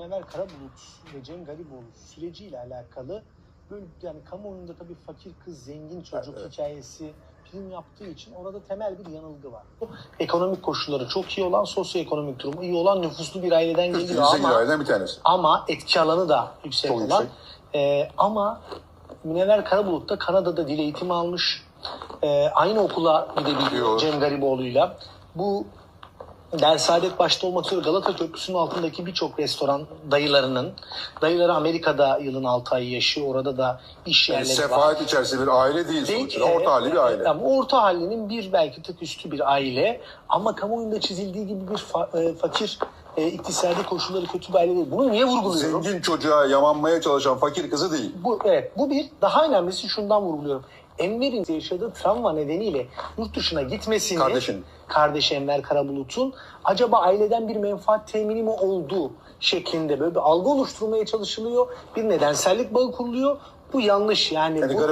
Münevver Karabulut ve Cem Gariboğlu süreciyle alakalı böyle yani kamuoyunda tabii fakir kız zengin çocuk Evet. hikayesi film yaptığı için orada temel bir yanılgı var. Ekonomik koşulları çok iyi olan, sosyoekonomik durumu iyi olan nüfuslu bir aileden geliyor 28 ama aileden bir tanesi. ama etki alanı da yüksek Çok olan. yüksek. Ee, ama Münevver Karabulut da Kanada'da dil eğitimi almış. Ee, aynı okula gidebiliyor. Cem Gariboğlu'yla. Bu Dersaadet başta olmak üzere Galata Köprüsü'nün altındaki birçok restoran dayılarının, dayıları Amerika'da yılın 6 ayı yaşıyor. Orada da iş Yani yerleri var. sefalet içerisinde bir aile değil Değil ki, Orta halli bir aile. Ama orta hallinin bir belki tık üstü bir aile. Ama kamuoyunda çizildiği gibi bir fa- e, fakir, e, iktisadi koşulları kötü bir aile değil. Bunu niye vurguluyorum? Zengin çocuğa yamanmaya çalışan fakir kızı değil. Bu, evet, bu bir. Daha önemlisi şundan vurguluyorum. Enver'in yaşadığı travma nedeniyle yurt dışına gitmesini Kardeşin. kardeşi Enver Karabulut'un acaba aileden bir menfaat temini mi oldu şeklinde böyle bir algı oluşturmaya çalışılıyor. Bir nedensellik bağı kuruluyor. Bu yanlış yani. Yani bu...